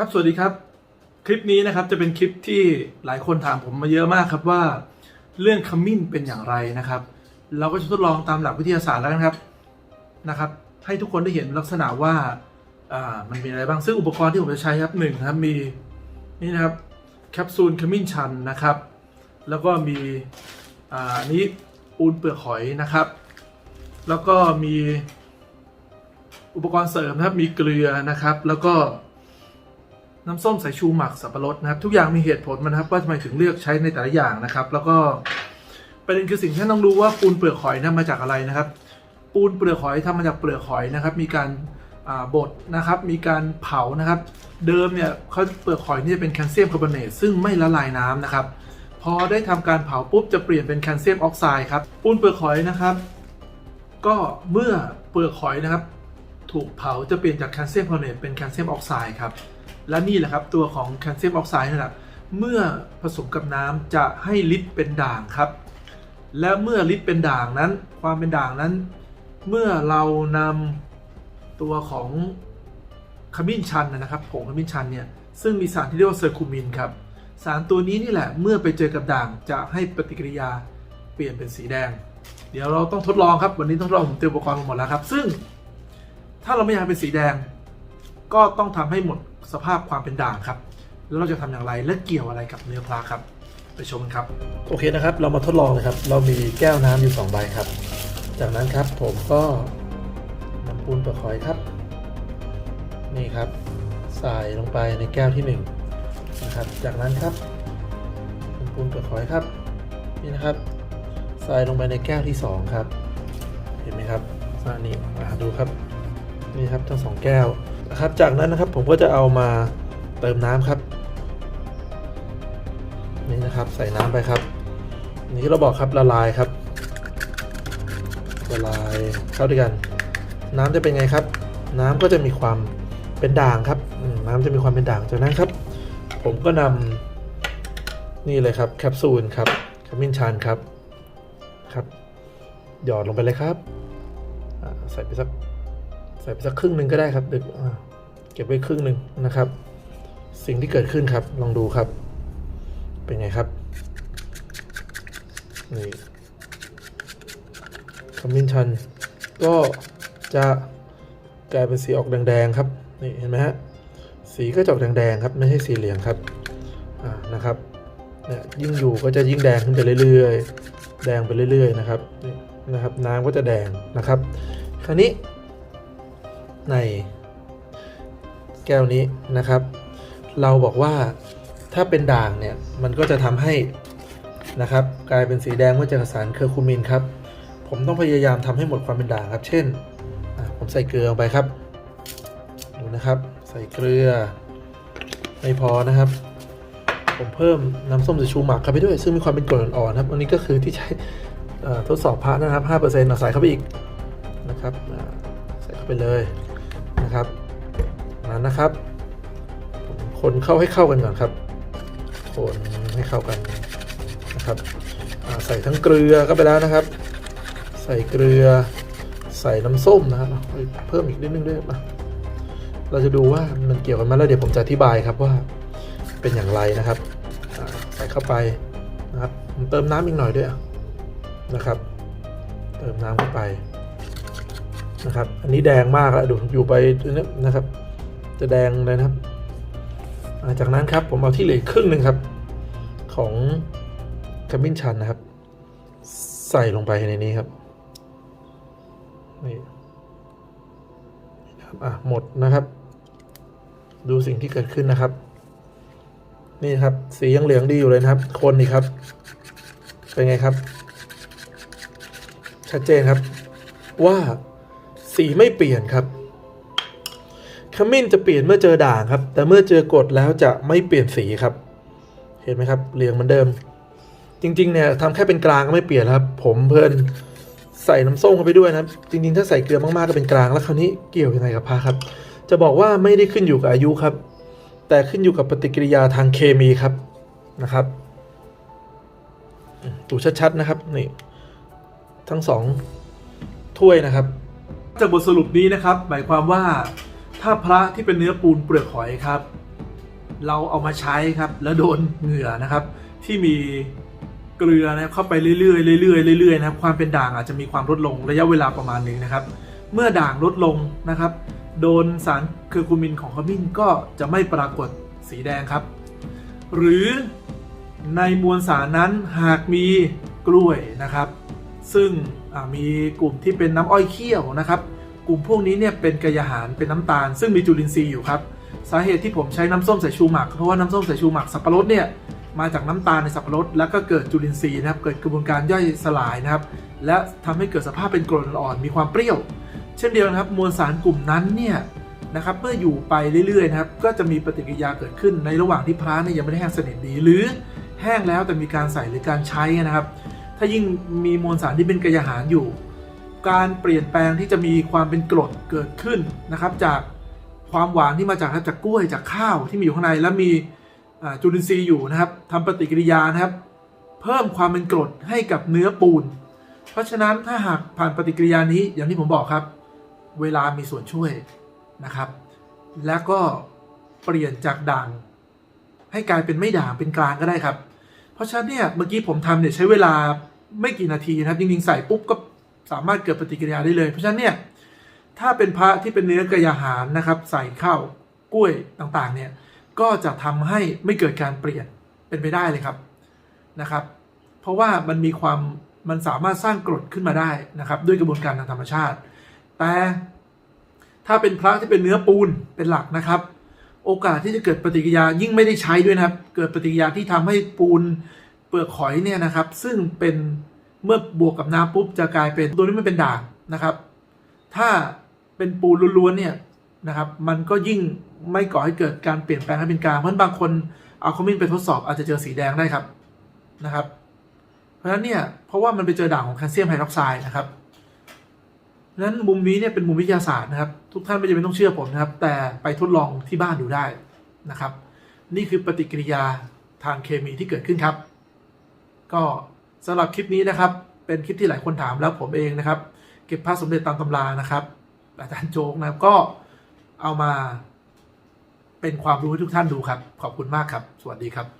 ครับ สวัสดีครับ คลิปนี้นะครับจะเป็นคลิปที่หลายคนถามผมมาเยอะมากครับว่า เรื่องขมิ้นเป็นอย่างไรนะครับ เราก็จะทดลองตามหลักวิทยาศาสตร์แล้วนะครับนะครับ ให้ทุกคนได้เห็นลักษณะว่าอ่ามันมีอะไรบ้างซึ่งอุปกรณ์ที่ผมจะใช้ครับหนึ่งครับมีนี่นะครับแคปซูลขมิ้นชันนะครับ แล้วก็มีอ่าอันนี้ปูนเปลือกหอยนะครับ แล้วก็มีอุปกรณ์เสริมนะครับมีเกลือนะครับ แล้วก็ น้ำส้มสายชูหมักสับปะรดนะครับทุกอย่างมีเหตุผลมันครับว่าทำไมถึงเลือกใช้ในแต่ละอย่างนะครับ แล้วก็ประเด็นคือสิ่งที่ต้องรู้ว่าปูนเปลือกหอยนั้นมาจากอะไรนะครับ ปูนเปลือกหอยทำมาจากเปลือกหอยนะครับ มีการบดนะครับ มีการเผานะครับ เดิมเนี่ยเขาเปลือกหอยนี่จะเป็นแคลเซียมคาร์บอเนตซึ่งไม่ละลายน้ำนะครับ พอได้ทำการเผาปุ๊บจะเปลี่ยนเป็นแคลเซียมออกไซด์ครับปูนเปลือกหอยนะครับ ก็เมื่อเปลือกหอยนะครับ ถูกเผาจะเปลี่ยนจากแคลเซียมคาร์บอเนตเป็นแคลเซียมออกไซด์ครับ และนี่แหละครับ ตัวของแคลเซียมออกไซด์นั่นแหละเมื่อผสมกับน้ำจะให้ลิปเป็นด่างครับ และเมื่อลิปเป็นด่างนั้น ความเป็นด่างนั้น เมื่อเรานำตัวของขมิ้นชันนะครับผงขมิ้นชันเนี่ยซึ่งมีสารที่เรียกว่าเซอร์คูมินครับสารตัวนี้นี่แหละเมื่อไปเจอกับด่างจะให้ปฏิกิริยาเปลี่ยนเป็นสีแดง เดี๋ยวเราต้องทดลองครับ วันนี้ทดลองผมเตรียมอุปกรณ์มาหมดแล้วครับ ซึ่งถ้าเราไม่อยากเป็นสีแดง ก็ต้องทำให้หมด สภาพความเป็นด่างครับ แล้วเราจะทำอย่างไรและเกี่ยวอะไรกับเนื้อปลาครับ ไปชมกันครับ โอเคนะครับ เรามาทดลองนะครับ เรามีแก้วน้ำอยู่2ใบครับ จากนั้นครับผมก็นำปูนเปลือกหอยครับ นี่ครับใส่ลงไปในแก้วที่1นะครับ จากนั้นครับนำปูนเปลือกหอยครับ นี่นะครับใส่ลงไปในแก้วที่ 2 ครับ เห็นไหมครับอันนี้มาดูครับ นี่ครับทั้งสองแก้วนะครับ จากนั้นนะครับผมก็จะเอามาเติมน้ำครับ นี่นะครับใส่น้ำไปครับอย่ที่เราบอกครับละลายครับละลายเข้าด้วยกัน น้ำจะเป็นไงครับ น้ำก็จะมีความเป็นด่างครับน้ำจะมีความเป็นด่างจากนั้นครับ ผมก็นำนี่เลยครับแคปซูลครับขมิ้นชันครับครับ หยอดลงไปเลยครับใส่ไปสัก ใส่ไปสักครึ่งหนึ่งก็ได้ครับดึกเก็บไว้ครึ่งหนึ่งนะครับ สิ่งที่เกิดขึ้นครับ ลองดูครับ เป็นไงครับนี่ขมิ้นชัน ก็จะกลายเป็นสีออกแดงๆครับนี่เห็นไหมฮะสีก็จะออกแดงๆครับ ไม่ใช่สีเหลืองครับอ่านะครับเนี่ยยิ่งอยู่ก็จะยิ่งแดงขึ้นไปเรื่อยๆ แดงไปเรื่อยๆนะครับนี่นะครับ น้ำก็จะแดงนะครับ คราวนี้ ในแก้วนี้นะครับ เราบอกว่าถ้าเป็นด่างเนี่ยมันก็จะทำให้นะครับ กลายเป็นสีแดงเมื่อเจอสารเคอร์คูมินครับ ผมต้องพยายามทำให้หมดความเป็นด่างครับ เช่น ผมใส่เกลือลงไปครับดูนะครับ ใส่เกลือไม่พอนะครับ ผมเพิ่มน้ำส้มสายชูหมักเข้าไปด้วย ซึ่งมีความเป็นกรดอ่อนๆครับอันนี้ก็คือที่ใช้ทดสอบพระนะครับ5%เอาใส่เข้าไปอีกนะครับใส่เข้าไปเลย นะครับนั้นนะครับ คนเข้าให้เข้ากันก่อนครับ คนให้เข้ากันนะครับใส่ทั้งเกลือเข้าไปแล้วนะครับ ใส่เกลือใส่น้ำส้มนะครับเพิ่มอีกนิดนึงด้วยมาเราจะดูว่ามันเกี่ยวกันไหมแล้วเดี๋ยวผมจะอธิบายครับว่าเป็นอย่างไรนะครับใส่เข้าไปนะครับเติมน้ำอีกหน่อยด้วยนะครับ เติมน้ำเข้าไป นะครับ อันนี้แดงมากแล้วดูอยู่ไปนี่นะครับ จะแดงเลยนะครับ จากนั้นครับผมเอาที่เหลือครึ่งหนึ่งครับ ของขมิ้นชันนะครับ ใส่ลงไปในนี้ครับนี่ครับอะหมดนะครับ ดูสิ่งที่เกิดขึ้นนะครับ นี่ครับ สียังเหลืองดีอยู่เลยนะครับ คนอีกครับ เป็นไงครับ ชัดเจนครับว่า สีไม่เปลี่ยนครับขมิ้นจะเปลี่ยนเมื่อเจอด่างครับ แต่เมื่อเจอกรดแล้วจะไม่เปลี่ยนสีครับ เห็นไหมครับเหลืองเหมือนเดิม จริง ๆ เนี่ยทำแค่เป็นกลางก็ไม่เปลี่ยนครับ ผมเพลินใส่น้ำส้มเข้าไปด้วยนะครับจริง ๆ ถ้าใส่เกลือมากๆก็เป็นกลางแล้วคราวนี้เกี่ยวยังไงกับพาครับ จะบอกว่าไม่ได้ขึ้นอยู่กับอายุครับ แต่ขึ้นอยู่กับปฏิกิริยาทางเคมีครับนะครับดูชัดๆนะครับนี่ทั้งสองถ้วยนะครับ จากบทสรุปนี้นะครับ หมายความว่าถ้าพระที่เป็นเนื้อปูนเปลือกหอยครับ เราเอามาใช้ครับ แล้วโดนเหงื่อนะครับ ที่มีเกลือนะครับเข้าไปเรื่อยๆเรื่อยๆเรื่อยๆนะครับ ความเป็นด่างอาจจะมีความลดลงระยะเวลาประมาณหนึ่งนะครับ เมื่อด่างลดลงนะครับ โดนสารเคอร์คูมินของขมิ้นก็จะไม่ปรากฏสีแดงครับ หรือในมวลสารนั้นหากมีกล้วยนะครับ ซึ่งมีกลุ่มที่เป็นน้ำอ้อยเคี่ยวนะครับ กลุ่มพวกนี้เนี่ยเป็นกระยาหารเป็นน้ำตาล ซึ่งมีจุลินทรีย์อยู่ครับสาเหตุที่ผมใช้น้ำส้มสายชูหมักเพราะว่าน้ำส้มสายชูหมักสับปะรดเนี่ยมาจากน้ำตาลในสับปะรดแล้วก็เกิดจุลินทรีย์นะครับเกิดกระบวนการย่อยสลายนะครับ และทำให้เกิดสภาพเป็นกรดอ่อนมีความเปรี้ยว เช่นเดียวกันครับมวลสารกลุ่มนั้นเนี่ยนะครับเมื่ออยู่ไปเรื่อยๆนะครับก็จะมีปฏิกิริยาเกิดขึ้นในระหว่างที่พระเนี่ยยังไม่ได้แห้งสนิทดีหรือแห้งแล้วแต่มีการใส่หรือการใช้นะครับ ถ้ายิ่งมีมวลสารที่เป็นกระยาหารอยู่ การเปลี่ยนแปลงที่จะมีความเป็นกรดเกิดขึ้นนะครับ จากความหวานที่มาจากจากกล้วยจากข้าวที่มีอยู่ข้างในแล้วมีจุลินทรีย์อยู่นะครับทำปฏิกิริยานะครับ เพิ่มความเป็นกรดให้กับเนื้อปูน เพราะฉะนั้นถ้าหากผ่านปฏิกิริยานี้อย่างที่ผมบอกครับ เวลามีส่วนช่วยนะครับ แล้วก็เปลี่ยนจากด่าง ให้กลายเป็นไม่ด่างเป็นกลางก็ได้ครับ เพราะฉะนั้นเนี่ยเมื่อกี้ผมทำเนี่ยใช้เวลา ไม่กี่นาทีนะครับจริงๆใส่ปุ๊บก็สามารถเกิดปฏิกิริยาได้เลย เพราะฉะนั้นเนี่ยถ้าเป็นพระที่เป็นเนื้อกระยาหารนะครับ ใส่ข้าวกล้วยต่างๆเนี่ยก็จะทำให้ไม่เกิดการเปลี่ยนเป็นไปได้เลยครับนะครับ เพราะว่ามันมีความมันสามารถสร้างกรดขึ้นมาได้นะครับ ด้วยกระบวนการทางธรรมชาติ แต่ถ้าเป็นพระที่เป็นเนื้อปูนเป็นหลักนะครับ โอกาสที่จะเกิดปฏิกิริยายิ่งไม่ได้ใช้ด้วยนะครับ เกิดปฏิกิริยาที่ทำให้ปูน เปลือกหอยเนี่ยนะครับ ซึ่งเป็นเมื่อบวกกับน้ำปุ๊บจะกลายเป็นตัวนี้มันเป็นด่างนะครับ ถ้าเป็นปูล้วนๆเนี่ยนะครับมันก็ยิ่งไม่ก่อให้เกิดการเปลี่ยนแปลงให้เป็นกลางเพราะบางคนเอาคอมมินไปทดสอบอาจจะเจอสีแดงได้ครับนะครับ เพราะฉะนั้นเนี่ยเพราะว่ามันไปเจอด่างของแคลเซียมไฮดรอกไซด์นะครับนั้นมุมนี้เนี่ยเป็นมุมวิทยาศาสตร์นะครับ ทุกท่านไม่จำเป็นต้องเชื่อผมนะครับ แต่ไปทดลองที่บ้านดูได้นะครับ นี่คือปฏิกิริยาทางเคมีที่เกิดขึ้นครับ ก็สำหรับคลิปนี้นะครับ เป็นคลิปที่หลายคนถามแล้วผมเองนะครับ เก็บพระสมเด็จตามตำรานะครับ อาจารย์โจ๊กนะครับก็เอามาเป็นความรู้ให้ทุกท่านดูครับ ขอบคุณมากครับ สวัสดีครับ